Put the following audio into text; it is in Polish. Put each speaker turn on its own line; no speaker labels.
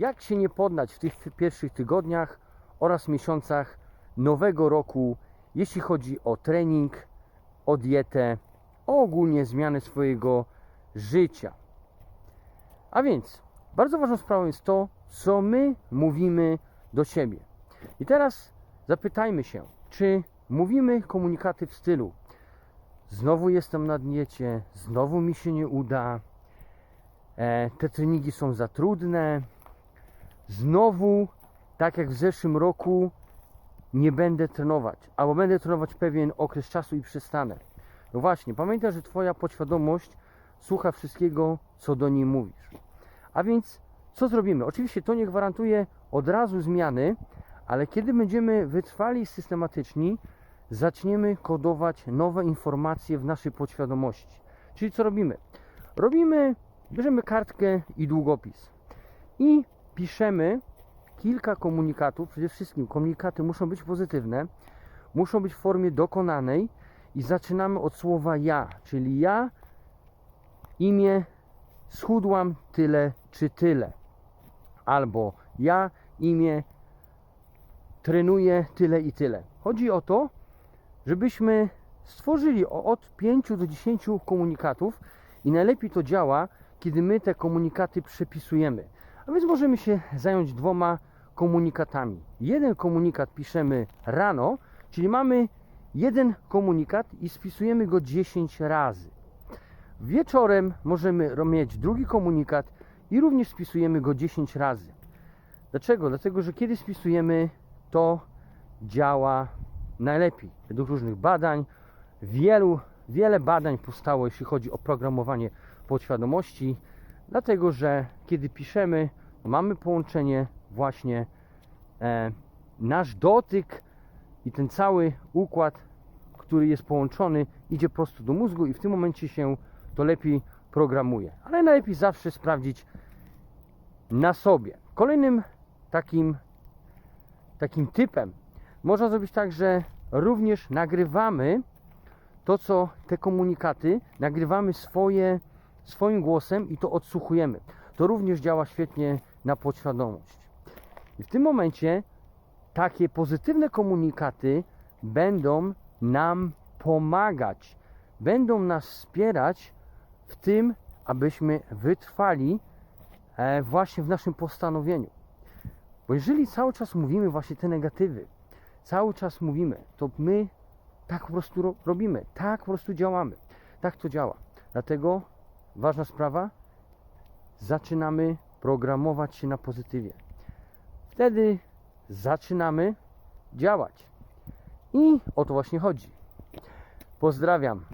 jak się nie poddać w tych pierwszych tygodniach oraz miesiącach nowego roku, jeśli chodzi o trening, o dietę, o ogólnie zmianę swojego życia. A więc bardzo ważną sprawą jest to, co my mówimy do siebie. I teraz zapytajmy się, czy mówimy komunikaty w stylu znowu jestem na diecie, znowu mi się nie uda, e, te treningi są za trudne, znowu, tak jak w zeszłym roku, nie będę trenować, albo będę trenować pewien okres czasu i przestanę. No właśnie, pamiętaj, że Twoja podświadomość słucha wszystkiego, co do niej mówisz. A więc, co zrobimy? Oczywiście to nie gwarantuje od razu zmiany, ale kiedy będziemy wytrwali systematyczni, zaczniemy kodować nowe informacje w naszej podświadomości. Czyli co robimy? Robimy, bierzemy kartkę i długopis i piszemy kilka komunikatów. Przede wszystkim komunikaty muszą być pozytywne, muszą być w formie dokonanej i zaczynamy od słowa ja, czyli ja, imię, schudłam tyle czy tyle. Albo ja, imię, trenuję tyle i tyle. Chodzi o to, żebyśmy stworzyli od 5 do 10 komunikatów i najlepiej to działa, kiedy my te komunikaty przepisujemy. A więc możemy się zająć dwoma komunikatami. Jeden komunikat piszemy rano, czyli mamy jeden komunikat i spisujemy go 10 razy. Wieczorem możemy mieć drugi komunikat i również spisujemy go 10 razy. Dlaczego? Dlatego, że kiedy spisujemy, to działa najlepiej. Według różnych badań, wielu, wiele badań powstało, jeśli chodzi o programowanie podświadomości, dlatego że kiedy piszemy, mamy połączenie właśnie e, nasz dotyk i ten cały układ, który jest połączony, idzie prosto do mózgu i w tym momencie się to lepiej programuje. Ale najlepiej zawsze sprawdzić na sobie. Kolejnym takim, takim typem można zrobić tak, że również nagrywamy to, co te komunikaty, nagrywamy swoje, swoim głosem i to odsłuchujemy. To również działa świetnie na podświadomość. I w tym momencie takie pozytywne komunikaty będą nam pomagać, będą nas wspierać w tym, abyśmy wytrwali e, właśnie w naszym postanowieniu. Bo jeżeli cały czas mówimy właśnie te negatywy, cały czas mówimy, to my tak po prostu ro- robimy, tak po prostu działamy. Tak to działa. Dlatego ważna sprawa, zaczynamy programować się na pozytywie. Wtedy zaczynamy działać. I o to właśnie chodzi. Pozdrawiam.